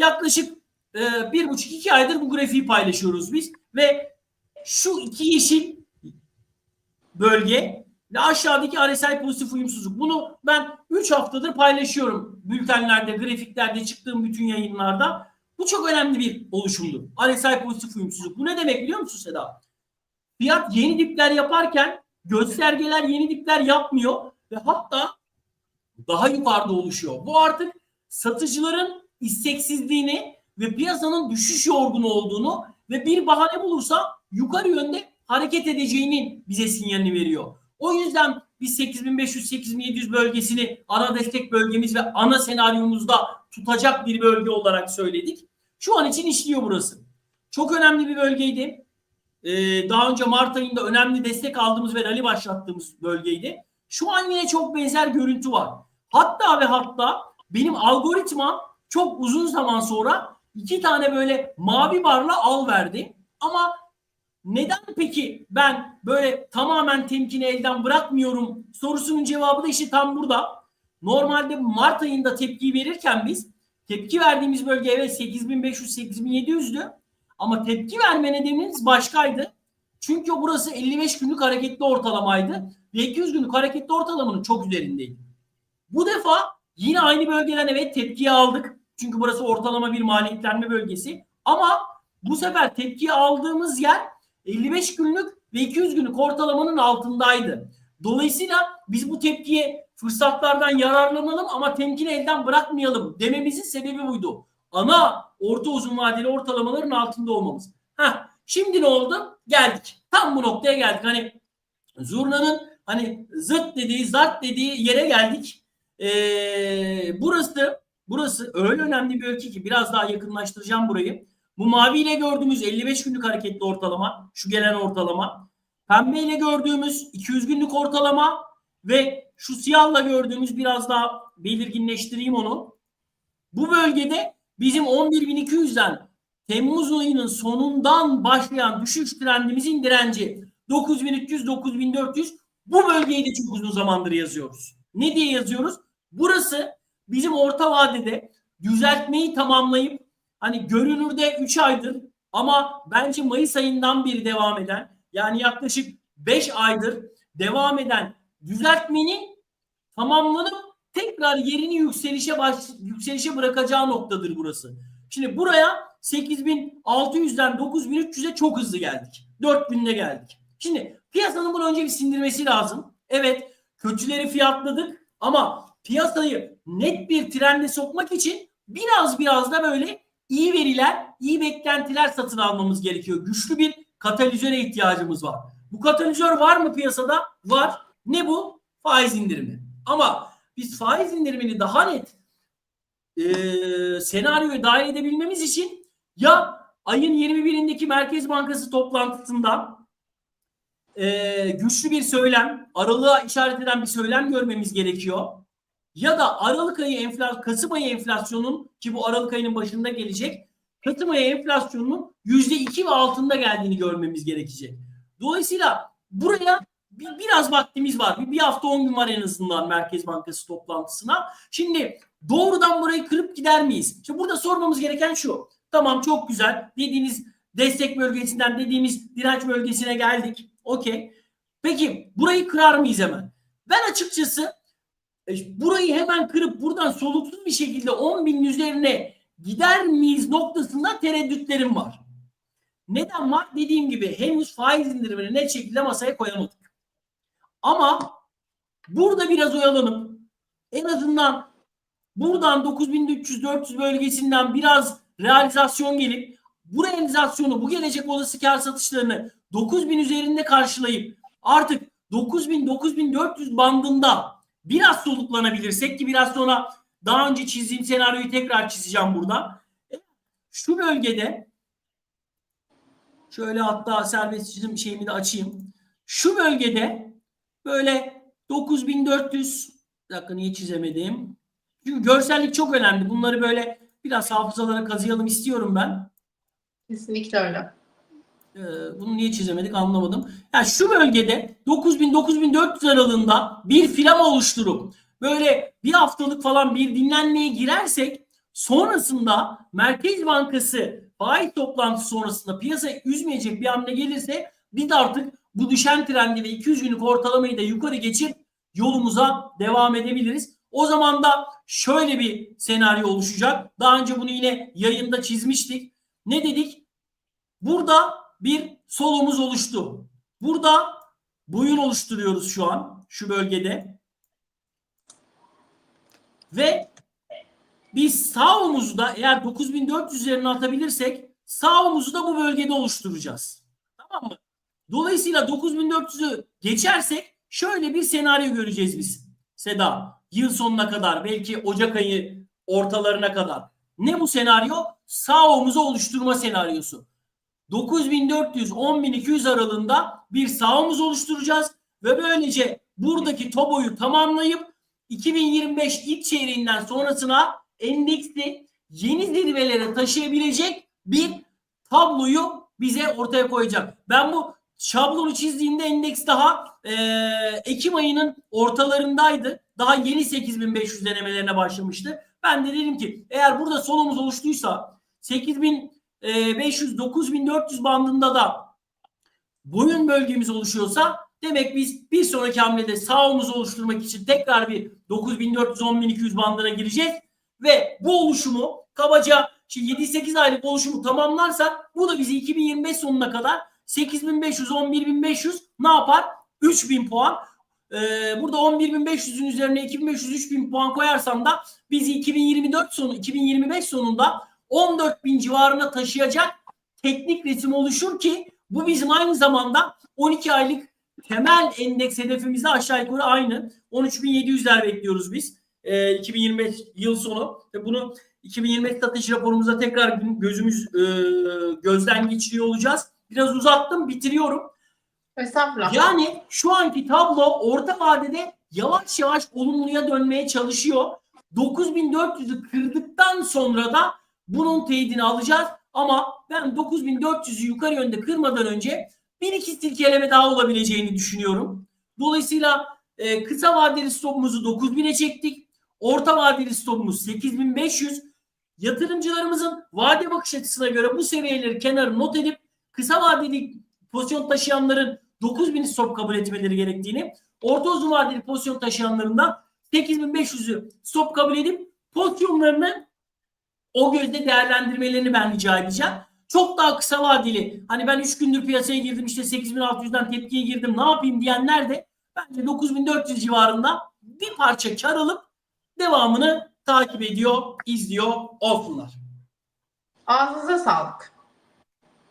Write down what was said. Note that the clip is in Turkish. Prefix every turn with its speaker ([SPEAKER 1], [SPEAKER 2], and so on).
[SPEAKER 1] yaklaşık e, bir buçuk iki aydır bu grafiği paylaşıyoruz biz ve şu iki yeşil bölge ve aşağıdaki RSI pozitif uyumsuzluk. Bunu ben 3 haftadır paylaşıyorum bültenlerde, grafiklerde, çıktığım bütün yayınlarda. Bu çok önemli bir oluşumdur. RSI pozitif uyumsuzluk. Bu ne demek biliyor musun Seda? Fiyat yeni dipler yaparken göstergeler yeni dipler yapmıyor ve hatta daha yukarıda oluşuyor. Bu artık satıcıların isteksizliğini ve piyasanın düşüş yorgunu olduğunu ve bir bahane bulursa yukarı yönde hareket edeceğinin bize sinyalini veriyor. O yüzden biz 8500-8700 bölgesini ana destek bölgemiz ve ana senaryomuzda tutacak bir bölge olarak söyledik. Şu an için işliyor burası. Çok önemli bir bölgeydi. Ee, daha önce Mart ayında önemli destek aldığımız ve rally başlattığımız bölgeydi. Şu an yine çok benzer görüntü var. Hatta ve hatta benim algoritma çok uzun zaman sonra iki tane böyle mavi barla al verdi. Ama neden peki ben böyle tamamen temkini elden bırakmıyorum sorusunun cevabı da işte tam burada. Normalde Mart ayında tepki verirken biz tepki verdiğimiz bölge evet 8500-8700'dü. Ama tepki verme nedenimiz başkaydı. Çünkü burası 55 günlük hareketli ortalamaydı. Ve 200 günlük hareketli ortalamanın çok üzerindeydi. Bu defa yine aynı bölgeden evet tepkiyi aldık. Çünkü burası ortalama bir maliyetlenme bölgesi. Ama bu sefer tepkiyi aldığımız yer 55 günlük ve 200 günlük ortalamanın altındaydı. Dolayısıyla biz bu tepkiye fırsatlardan yararlanalım ama temkini elden bırakmayalım dememizin sebebi buydu. Ana orta uzun vadeli ortalamaların altında olmamız. Heh, şimdi ne oldu? Geldik. Tam bu noktaya geldik. Hani zurnanın hani zıt dediği, zart dediği yere geldik. Ee, burası burası öyle önemli bir ölçü ki biraz daha yakınlaştıracağım burayı. Bu maviyle gördüğümüz 55 günlük hareketli ortalama, şu gelen ortalama. Pembeyle gördüğümüz 200 günlük ortalama ve şu siyahla gördüğümüz biraz daha belirginleştireyim onu. Bu bölgede bizim 11.200'den Temmuz ayının sonundan başlayan düşüş trendimizin direnci 9300-9400 bu bölgeyi de çok uzun zamandır yazıyoruz. Ne diye yazıyoruz? Burası bizim orta vadede düzeltmeyi tamamlayıp hani görünürde 3 aydır ama bence Mayıs ayından beri devam eden yani yaklaşık 5 aydır devam eden düzeltmenin tamamlanıp tekrar yerini yükselişe baş, yükselişe bırakacağı noktadır burası. Şimdi buraya 8600'den 9300'e çok hızlı geldik. 4000'de geldik. Şimdi piyasanın bunu önce bir sindirmesi lazım. Evet kötüleri fiyatladık ama piyasayı net bir trende sokmak için biraz biraz da böyle iyi veriler, iyi beklentiler satın almamız gerekiyor. Güçlü bir katalizöre ihtiyacımız var. Bu katalizör var mı piyasada? Var. Ne bu? Faiz indirimi. Ama biz faiz indirimini daha net e, senaryoya dahil edebilmemiz için ya ayın 21'indeki Merkez Bankası toplantısında e, güçlü bir söylem, aralığa işaret eden bir söylem görmemiz gerekiyor. Ya da Aralık ayı enflasyon, Kasım ayı enflasyonun ki bu Aralık ayının başında gelecek, Kasım ayı enflasyonunun yüzde iki ve altında geldiğini görmemiz gerekecek. Dolayısıyla buraya bir, biraz vaktimiz var. Bir, bir hafta on gün var en azından Merkez Bankası toplantısına. Şimdi doğrudan burayı kırıp gider miyiz? Şimdi burada sormamız gereken şu. Tamam çok güzel. Dediğiniz destek bölgesinden dediğimiz direnç bölgesine geldik. Okey. Peki burayı kırar mıyız hemen? Ben açıkçası burayı hemen kırıp buradan soluksuz bir şekilde 10 binin üzerine gider miyiz noktasında tereddütlerim var. Neden var? Dediğim gibi henüz faiz indirimini net şekilde masaya koyamadık. Ama burada biraz oyalanıp en azından buradan 9300-400 bölgesinden biraz realizasyon gelip bu realizasyonu, bu gelecek olası kar satışlarını 9000 üzerinde karşılayıp artık 9000-9400 bandında biraz soluklanabilirsek ki biraz sonra daha önce çizdiğim senaryoyu tekrar çizeceğim burada. Şu bölgede şöyle hatta serbest çizim şeyimi de açayım. Şu bölgede böyle 9400 bir dakika niye çizemedim? Çünkü görsellik çok önemli. Bunları böyle biraz hafızalara kazıyalım istiyorum ben.
[SPEAKER 2] Kesinlikle öyle.
[SPEAKER 1] Ee, bunu niye çizemedik anlamadım. Yani şu bölgede 9000-9400 aralığında bir filan oluşturup böyle bir haftalık falan bir dinlenmeye girersek sonrasında Merkez Bankası faiz toplantısı sonrasında piyasayı üzmeyecek bir hamle gelirse biz artık bu düşen trendi ve 200 günlük ortalamayı da yukarı geçip yolumuza devam edebiliriz. O zaman da şöyle bir senaryo oluşacak. Daha önce bunu yine yayında çizmiştik. Ne dedik? Burada bir solumuz oluştu. Burada boyun oluşturuyoruz şu an şu bölgede. Ve biz sağ omuzu da eğer 9400 üzerine atabilirsek sağ omuzu da bu bölgede oluşturacağız. Tamam mı? Dolayısıyla 9400'ü geçersek şöyle bir senaryo göreceğiz biz. Seda yıl sonuna kadar belki Ocak ayı ortalarına kadar. Ne bu senaryo? Sağ omuzu oluşturma senaryosu. 9400-10200 aralığında bir sağ omuz oluşturacağız ve böylece buradaki toboyu tamamlayıp 2025 ilk çeyreğinden sonrasına endeksi yeni zirvelere taşıyabilecek bir tabloyu bize ortaya koyacak. Ben bu şablonu çizdiğimde endeks daha e, Ekim ayının ortalarındaydı. Daha yeni 8500 denemelerine başlamıştı. Ben de dedim ki eğer burada solumuz oluştuysa 8500 9400 bandında da boyun bölgemiz oluşuyorsa demek biz bir sonraki hamlede sağ omuzu oluşturmak için tekrar bir 9400 10200 bandına gireceğiz ve bu oluşumu kabaca şimdi 7-8 aylık oluşumu tamamlarsak bu da bizi 2025 sonuna kadar 8500 11500 ne yapar? 3000 puan. Ee, burada 11500'ün üzerine 2500 3000 puan koyarsam da bizi 2024 sonu 2025 sonunda 14.000 civarına taşıyacak teknik resim oluşur ki bu bizim aynı zamanda 12 aylık temel endeks hedefimizde aşağı yukarı aynı. 13.700'ler bekliyoruz biz. Ee, 2025 yıl sonu. Ve bunu 2025 satış raporumuzda tekrar gözümüz e, gözden geçiriyor olacağız. Biraz uzattım bitiriyorum.
[SPEAKER 2] Estağfurullah.
[SPEAKER 1] Yani şu anki tablo orta vadede yavaş yavaş olumluya dönmeye çalışıyor. 9400'ü kırdıktan sonra da bunun teyidini alacağız. Ama ben 9400'ü yukarı yönde kırmadan önce bir iki silkeleme daha olabileceğini düşünüyorum. Dolayısıyla e, kısa vadeli stopumuzu 9000'e çektik. Orta vadeli stopumuz 8500. Yatırımcılarımızın vade bakış açısına göre bu seviyeleri kenara not edip kısa vadeli pozisyon taşıyanların 9000 stop kabul etmeleri gerektiğini, orta uzun vadeli pozisyon taşıyanların da 8500'ü stop kabul edip pozisyonlarını o gözle değerlendirmelerini ben rica edeceğim. Çok daha kısa vadeli hani ben 3 gündür piyasaya girdim işte 8600'den tepkiye girdim ne yapayım diyenler de bence 9400 civarında bir parça kar alıp devamını takip ediyor, izliyor olsunlar.
[SPEAKER 2] Ağzınıza sağlık.